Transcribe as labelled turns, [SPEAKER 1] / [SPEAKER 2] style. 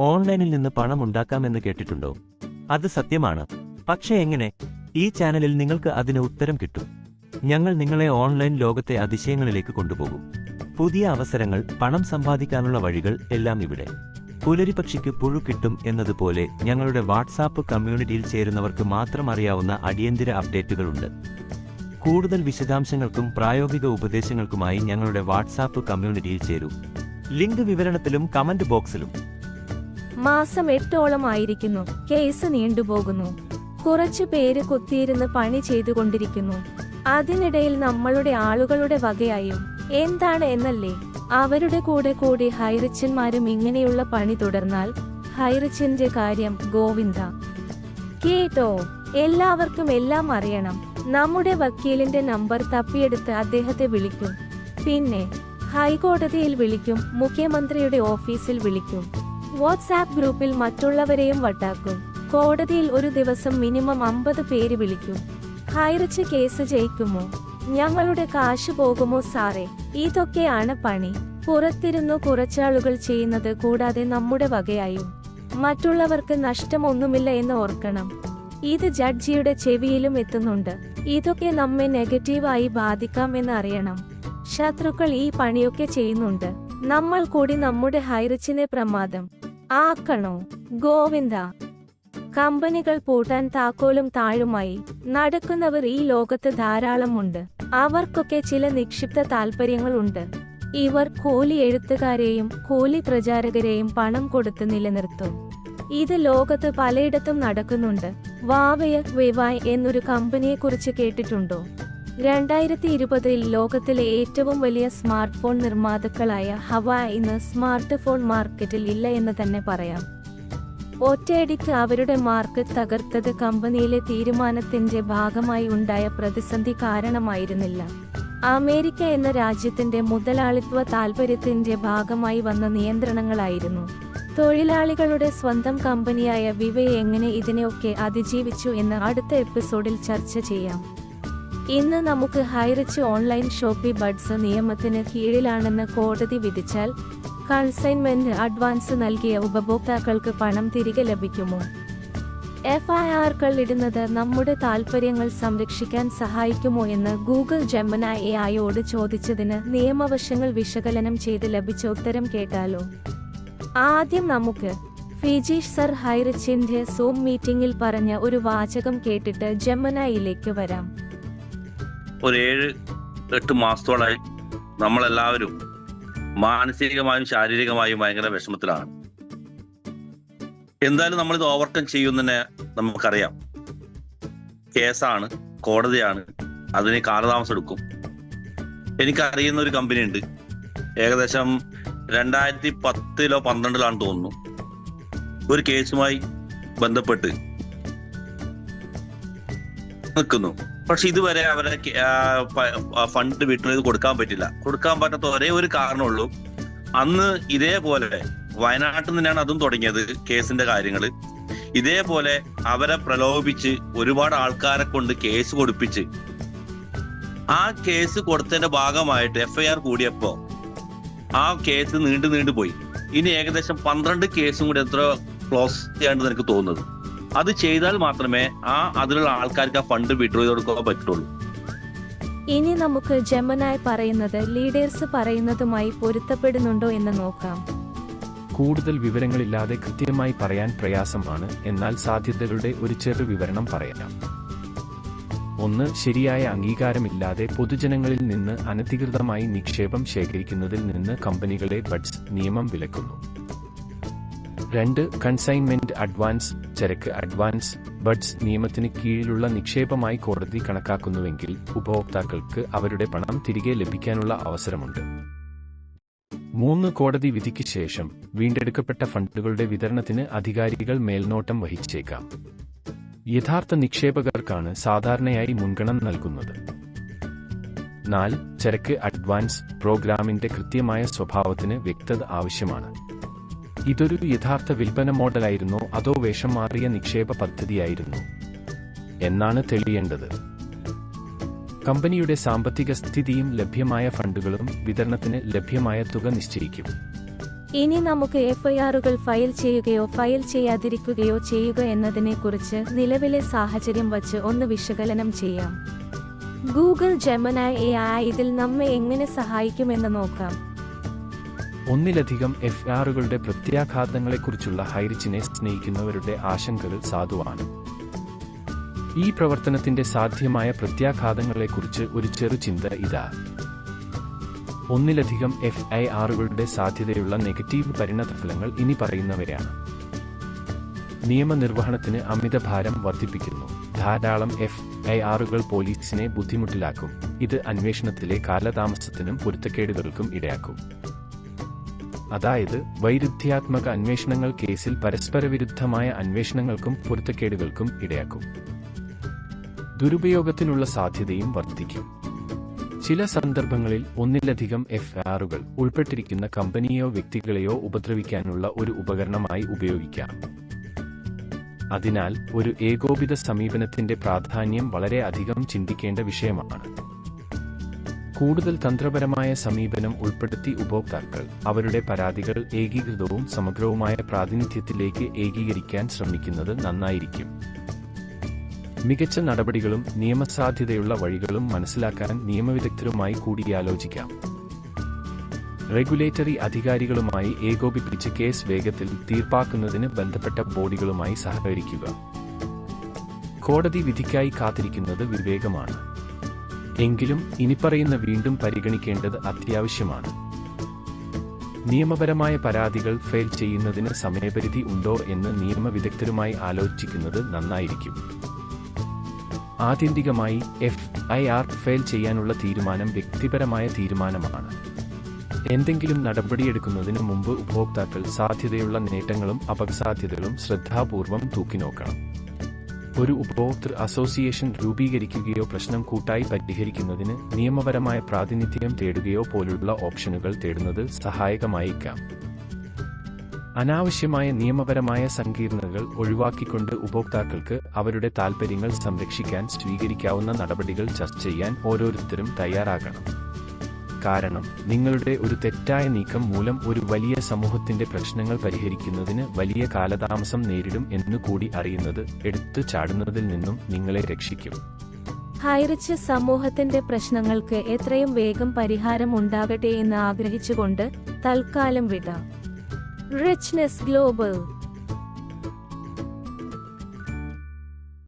[SPEAKER 1] ഓൺലൈനിൽ നിന്ന് പണം ഉണ്ടാക്കാമെന്ന് കേട്ടിട്ടുണ്ടോ? അത് സത്യമാണ്. പക്ഷേ എങ്ങനെ? ഈ ചാനലിൽ നിങ്ങൾക്ക് അതിന് ഉത്തരം കിട്ടും. ഞങ്ങൾ നിങ്ങളെ ഓൺലൈൻ ലോകത്തെ അതിശയങ്ങളിലേക്ക് കൊണ്ടുപോകും. പുതിയ അവസരങ്ങൾ പണം സമ്പാദിക്കാനുള്ള വഴികൾ എല്ലാം ഇവിടെ. പുലരിപക്ഷിക്ക് പുഴു കിട്ടും എന്നതുപോലെ ഞങ്ങളുടെ വാട്സാപ്പ് കമ്മ്യൂണിറ്റിയിൽ ചേരുന്നവർക്ക് മാത്രം അറിയാവുന്ന അടിയന്തര അപ്ഡേറ്റുകളുണ്ട്. കൂടുതൽ വിശദാംശങ്ങൾക്കും പ്രായോഗിക ഉപദേശങ്ങൾക്കുമായി ഞങ്ങളുടെ വാട്സാപ്പ് കമ്മ്യൂണിറ്റിയിൽ ചേരൂ. ലിങ്ക് വിവരണത്തിലും കമന്റ് ബോക്സിലും.
[SPEAKER 2] മാസം എട്ടോളം ആയിരിക്കുന്നു കേസ് നീണ്ടുപോകുന്നു. കുറച്ചു പേര് കുത്തിയിരുന്ന് പണി ചെയ്തുകൊണ്ടിരിക്കുന്നു. അതിനിടയിൽ നമ്മളുടെ ആളുകളുടെ വകയായും എന്താണ് എന്നല്ലേ? അവരുടെ കൂടെ കൂടി ഹൈറിച്ചന്മാരും ഇങ്ങനെയുള്ള പണി തുടർന്നാൽ ഹൈറിച്ചന്റെ കാര്യം ഗോവിന്ദ. കേട്ടോ എല്ലാവർക്കും എല്ലാം അറിയണം. നമ്മുടെ വക്കീലിന്റെ നമ്പർ തപ്പിയെടുത്ത് അദ്ദേഹത്തെ വിളിക്കും. പിന്നെ ഹൈക്കോടതിയിൽ വിളിക്കും മുഖ്യമന്ത്രിയുടെ ഓഫീസിൽ വിളിക്കും. വാട്സാപ്പ് ഗ്രൂപ്പിൽ മറ്റുള്ളവരെയും വട്ടാക്കും. കോടതിയിൽ ഒരു ദിവസം മിനിമം അമ്പത് പേര് വിളിക്കും. ഹൈറിച്ച് കേസ് ജയിക്കുമോ? ഞങ്ങളുടെ കാശ് പോകുമോ സാറേ? ഇതൊക്കെയാണ് പണി. പുറത്തിരുന്നു കുറച്ചാളുകൾ ചെയ്യുന്നത് കൂടാതെ നമ്മുടെ വകയായും. മറ്റുള്ളവർക്ക് നഷ്ടമൊന്നുമില്ല എന്ന് ഓർക്കണം. ഇത് ജഡ്ജിയുടെ ചെവിയിലും എത്തുന്നുണ്ട്. ഇതൊക്കെ നമ്മെ നെഗറ്റീവായി ബാധിക്കാം എന്ന് അറിയണം. ശത്രുക്കൾ ഈ പണിയൊക്കെ ചെയ്യുന്നുണ്ട്. നമ്മൾ കൂടി നമ്മുടെ ഹൈറിച്ചിനെ പ്രമാദം. ആക്കണോ? ഗോവിന്ദ. കമ്പനികൾ പൂട്ടാൻ താക്കോലും താഴുമായി നടക്കുന്നവർ ഈ ലോകത്ത് ധാരാളമുണ്ട്. അവർക്കൊക്കെ ചില നിക്ഷിപ്ത താൽപ്പര്യങ്ങളുണ്ട് ഇവർ കൂലി എഴുത്തുകാരെയും കൂലി പ്രചാരകരെയും പണം കൊടുത്ത് നിലനിർത്തും. ഇത് ലോകത്ത് പലയിടത്തും നടക്കുന്നുണ്ട്. വാവയ വിവായ് എന്നൊരു കമ്പനിയെക്കുറിച്ച് കേട്ടിട്ടുണ്ടോ? രണ്ടായിരത്തി ഇരുപതിൽ ലോകത്തിലെ ഏറ്റവും വലിയ സ്മാർട്ട് ഫോൺ നിർമ്മാതാക്കളായ ഹവ ഇന്ന് സ്മാർട്ട് ഫോൺ മാർക്കറ്റിൽ ഇല്ല എന്ന് തന്നെ പറയാം. ഒറ്റയടിക്ക് അവരുടെ മാർക്കറ്റ് തകർത്തത് കമ്പനിയിലെ തീരുമാനത്തിന്റെ ഭാഗമായി ഉണ്ടായ പ്രതിസന്ധി കാരണമായിരുന്നില്ല. അമേരിക്ക എന്ന രാജ്യത്തിന്റെ മുതലാളിത്വ താൽപര്യത്തിന്റെ ഭാഗമായി വന്ന നിയന്ത്രണങ്ങളായിരുന്നു. തൊഴിലാളികളുടെ സ്വന്തം കമ്പനിയായ വിവയെ എങ്ങനെ ഇതിനെയൊക്കെ അതിജീവിച്ചു എന്ന് അടുത്ത എപ്പിസോഡിൽ ചർച്ച ചെയ്യാം. ഇന്ന് നമുക്ക് ഹൈറിച്ച് ഓൺലൈൻ ഷോപ്പി ബഡ്സ് നിയമത്തിന് കീഴിലാണെന്ന് കോടതി വിധിച്ചാൽ കൺസൈൻമെന്റ് അഡ്വാൻസ് നൽകിയ ഉപഭോക്താക്കൾക്ക് പണം തിരികെ ലഭിക്കുമോ? എഫ് ഐ ഇടുന്നത് നമ്മുടെ താൽപ്പര്യങ്ങൾ സംരക്ഷിക്കാൻ സഹായിക്കുമോ എന്ന് ഗൂഗിൾ ജെമന എ ആയോട് ചോദിച്ചതിന് നിയമവശങ്ങൾ വിശകലനം ചെയ്ത് ലഭിച്ച ഉത്തരം കേട്ടാലോ? ആദ്യം നമുക്ക് ഫിജീഷ് സർ ഹൈറിച്ചിന്റെ സൂം മീറ്റിംഗിൽ പറഞ്ഞ ഒരു വാചകം കേട്ടിട്ട് ജെമനയിലേക്ക് വരാം.
[SPEAKER 3] ഒരു ഏഴ് എട്ട് മാസത്തോളായി നമ്മളെല്ലാവരും മാനസികമായും ശാരീരികമായും ഭയങ്കര വിഷമത്തിലാണ്. എന്തായാലും നമ്മളിത് ഓവർകം ചെയ്യുന്നതിനെ നമുക്കറിയാം. കേസാണ് കോടതിയാണ് അതിന് കാലതാമസം എടുക്കും. എനിക്കറിയുന്ന ഒരു കമ്പനി ഉണ്ട്. ഏകദേശം രണ്ടായിരത്തി പത്തിലോ പന്ത്രണ്ടിലാണെന്ന് തോന്നുന്നു. ഒരു കേസുമായി ബന്ധപ്പെട്ട് നിൽക്കുന്നു പക്ഷെ ഇതുവരെ അവരെ ഫണ്ട് വീട്ടിൽ കൊടുക്കാൻ പറ്റില്ല. കൊടുക്കാൻ പറ്റാത്ത ഒരേ ഒരു കാരണമുള്ളൂ. അന്ന് ഇതേപോലെ വയനാട്ടിൽ നിന്നാണ് അതും തുടങ്ങിയത് കേസിന്റെ കാര്യങ്ങൾ ഇതേപോലെ അവരെ പ്രലോഭിച്ച് ഒരുപാട് ആൾക്കാരെ കൊണ്ട് കേസ് കൊടുപ്പിച്ച് ആ കേസ് കൊടുത്തതിന്റെ ഭാഗമായിട്ട് എഫ്ഐആർ കൂടിയപ്പോ ആ കേസ് നീണ്ടു നീണ്ടു പോയി ഇനി ഏകദേശം പന്ത്രണ്ട് കേസും കൂടി എത്ര ക്ലോസ് ചെയ്യാണ്ട് എനിക്ക് തോന്നുന്നത്. അത് ചെയ്താൽ മാത്രമേ ആ അതിലുള്ള ആൾക്കാർക്ക് ആ ഫണ്ട് വിഡ്രോ ചെയ്ത് കൊടുക്കാൻ പറ്റുള്ളൂ.
[SPEAKER 2] ഇനി നമുക്ക് ജെമനായി പറയുന്നത് ലീഡേഴ്സ് പറയുന്നതുമായി പൊരുത്തപ്പെടുന്നുണ്ടോ എന്ന് നോക്കാം.
[SPEAKER 4] കൂടുതൽ വിവരങ്ങളില്ലാതെ കൃത്യമായി പറയാൻ പ്രയാസമാണ് എന്നാൽ സാധ്യതകളുടെ ഒരു ചെറു വിവരണം പറയാം. ഒന്ന് ശരിയായ അംഗീകാരമില്ലാതെ പൊതുജനങ്ങളിൽ നിന്ന് അനധികൃതമായി നിക്ഷേപം ശേഖരിക്കുന്നതിൽ നിന്ന് കമ്പനികളെ ബഡ്സ് നിയമം വിലക്കുന്നു. രണ്ട് കൺസൈൻമെന്റ് അഡ്വാൻസ് ചരക്ക് അഡ്വാൻസ് ബഡ്സ് നിയമത്തിന് കീഴിലുള്ള നിക്ഷേപമായി കോടതി കണക്കാക്കുന്നുവെങ്കിൽ ഉപഭോക്താക്കൾക്ക് അവരുടെ പണം തിരികെ ലഭിക്കാനുള്ള അവസരമുണ്ട്. മൂന്ന് കോടതി വിധിക്ക് ശേഷം വീണ്ടെടുക്കപ്പെട്ട ഫണ്ടുകളുടെ വിതരണത്തിന് അധികാരികൾ മേൽനോട്ടം വഹിച്ചേക്കാം. യഥാർത്ഥ നിക്ഷേപകർക്കാണ് സാധാരണയായി മുൻഗണന നൽകുന്നത്. നാല് ചരക്ക് അഡ്വാൻസ് പ്രോഗ്രാമിന്റെ കൃത്യമായ സ്വഭാവത്തിന് വ്യക്തത ആവശ്യമാണ്. ഇതൊരു യഥാർത്ഥ വിൽപ്പന മോഡലായിരുന്നോ അതോ വേഷം മാറിയ നിക്ഷേപ പദ്ധതിയായിരുന്നു? എന്നാണ് തെളിയേണ്ടത്. കമ്പനിയുടെ സാമ്പത്തിക സ്ഥിതിയും ലഭ്യമായ ഫണ്ടുകളും വിതരണത്തിന് ലഭ്യമായ തുക നിശ്ചയിക്കും.
[SPEAKER 2] ഇനി നമുക്ക് എഫ്ഐആറുകൾ ഫയൽ ചെയ്യുകയോ ഫയൽ ചെയ്യാതിരിക്കുകയോ ചെയ്യുക എന്നതിനെക്കുറിച്ച് നിലവിലെ സാഹചര്യം വച്ച് ഒന്ന് വിശകലനം ചെയ്യാം. ഗൂഗിൾ ജെമനായ എ ഇതിൽ നമ്മെ എങ്ങനെ സഹായിക്കുമെന്ന് നോക്കാം.
[SPEAKER 4] ഒന്നിലധികം എഫ് ആറുകളുടെ പ്രത്യാഘാതങ്ങളെക്കുറിച്ചുള്ള ഹൈറിച്ചിനെ സ്നേഹിക്കുന്നവരുടെ ആശങ്കകൾ സാധുവാണ്. ഈ പ്രവർത്തനത്തിന്റെ സാധ്യമായ പ്രത്യാഘാതങ്ങളെക്കുറിച്ച് ഒരു ചെറുചിന്ത ഇതാ. ഒന്നിലധികം എഫ് ഐ ആറുകളുടെ സാധ്യതയുള്ള നെഗറ്റീവ് പരിണതഫലങ്ങൾ ഇനി പറയുന്നവയാണ്. നിയമനിർവഹണത്തിന് അമിത ഭാരം വർദ്ധിപ്പിക്കുന്നു. ധാരാളം എഫ് ഐ ആറുകൾ പോലീസിനെ ബുദ്ധിമുട്ടിലാക്കും. ഇത് അന്വേഷണത്തിലെ കാലതാമസത്തിനും പൊരുത്തക്കേടുകൾക്കും ഇടയാക്കും. അതായത് വൈരുദ്ധ്യാത്മക അന്വേഷണങ്ങൾ കേസിൽ പരസ്പരവിരുദ്ധമായ അന്വേഷണങ്ങൾക്കും പൊരുത്തക്കേടുകൾക്കും ഇടയാക്കും. ദുരുപയോഗത്തിനുള്ള സാധ്യതയും വർദ്ധിക്കും. ചില സന്ദർഭങ്ങളിൽ ഒന്നിലധികം എഫ് ആറുകൾ ഉൾപ്പെട്ടിരിക്കുന്ന കമ്പനിയോ വ്യക്തികളെയോ ഉപദ്രവിക്കാനുള്ള ഒരു ഉപകരണമായി ഉപയോഗിക്കാം. അതിനാൽ ഒരു ഏകോപിത സമീപനത്തിന്റെ പ്രാധാന്യം വളരെ അധികം ചിന്തിക്കേണ്ട വിഷയമാണ്. കൂടുതൽ തന്ത്രപരമായ സമീപനം ഉൾപ്പെടുത്തി ഉപഭോക്താക്കൾ അവരുടെ പരാതികൾ ഏകീകൃതവും സമഗ്രവുമായ പ്രാതിനിധ്യത്തിലേക്ക് ഏകീകരിക്കാൻ ശ്രമിക്കുന്നത് നന്നായിരിക്കും. മികച്ച നടപടികളും നിയമസാധ്യതയുള്ള വഴികളും മനസ്സിലാക്കാൻ നിയമവിദഗ്ധരുമായി കൂടിയാലോചിക്കാം. റെഗുലേറ്ററി അധികാരികളുമായി ഏകോപിപ്പിച്ച് കേസ് വേഗത്തിൽ തീർപ്പാക്കുന്നതിന് ബന്ധപ്പെട്ട ബോഡികളുമായി സഹകരിക്കുക. കോടതി വിധിക്കായി കാത്തിരിക്കുന്നത് വിവേകമാണ്. എങ്കിലും ഇനിപ്പറയുന്ന വീണ്ടും പരിഗണിക്കേണ്ടത് അത്യാവശ്യമാണ്. നിയമപരമായ പരാതികൾ ഫയൽ ചെയ്യുന്നതിന് സമയപരിധി ഉണ്ടോ എന്ന് നിയമവിദഗ്ധരുമായി ആലോചിക്കുന്നത് നന്നായിരിക്കും. ആത്യന്തികമായി എഫ് ഐ ആർ ഫയൽ ചെയ്യാനുള്ള തീരുമാനം വ്യക്തിപരമായ തീരുമാനമാണ്. എന്തെങ്കിലും നടപടിയെടുക്കുന്നതിന് മുമ്പ് ഉപഭോക്താക്കൾ സാധ്യതയുള്ള നേട്ടങ്ങളും അപകസാധ്യതകളും ശ്രദ്ധാപൂർവം തൂക്കിനോക്കണം. ഒരു ഉപഭോക്തൃ അസോസിയേഷൻ രൂപീകരിക്കുകയോ പ്രശ്നം കൂട്ടായി പരിഹരിക്കുന്നതിന് നിയമപരമായ പ്രാതിനിധ്യം തേടുകയോ പോലുള്ള ഓപ്ഷനുകൾ തേടുന്നത് സഹായകമായേക്കാം. അനാവശ്യമായ നിയമപരമായ സങ്കീർണതകൾ ഒഴിവാക്കിക്കൊണ്ട് ഉപഭോക്താക്കൾക്ക് അവരുടെ താൽപ്പര്യങ്ങൾ സംരക്ഷിക്കാൻ സ്വീകരിക്കാവുന്ന നടപടികൾ ചർച്ച ചെയ്യാൻ ഓരോരുത്തരും തയ്യാറാകണം. കാരണം നിങ്ങളുടെ ഒരു തെറ്റായ നീക്കം മൂലം ഒരു വലിയ സമൂഹത്തിന്റെ പ്രശ്നങ്ങൾ പരിഹരിക്കുന്നതിന് വലിയ കാലതാമസം നേരിടും എന്നു കൂടി അറിയുന്നത് എടുത്തു ചാടുന്നതിൽ നിന്നും നിങ്ങളെ രക്ഷിക്കും.
[SPEAKER 2] ഹൈറിച്ച് സമൂഹത്തിന്റെ പ്രശ്നങ്ങൾക്ക് എത്രയും വേഗം പരിഹാരം ഉണ്ടാകട്ടെ എന്ന് ആഗ്രഹിച്ചുകൊണ്ട് തൽക്കാലം വിടാം. Richness global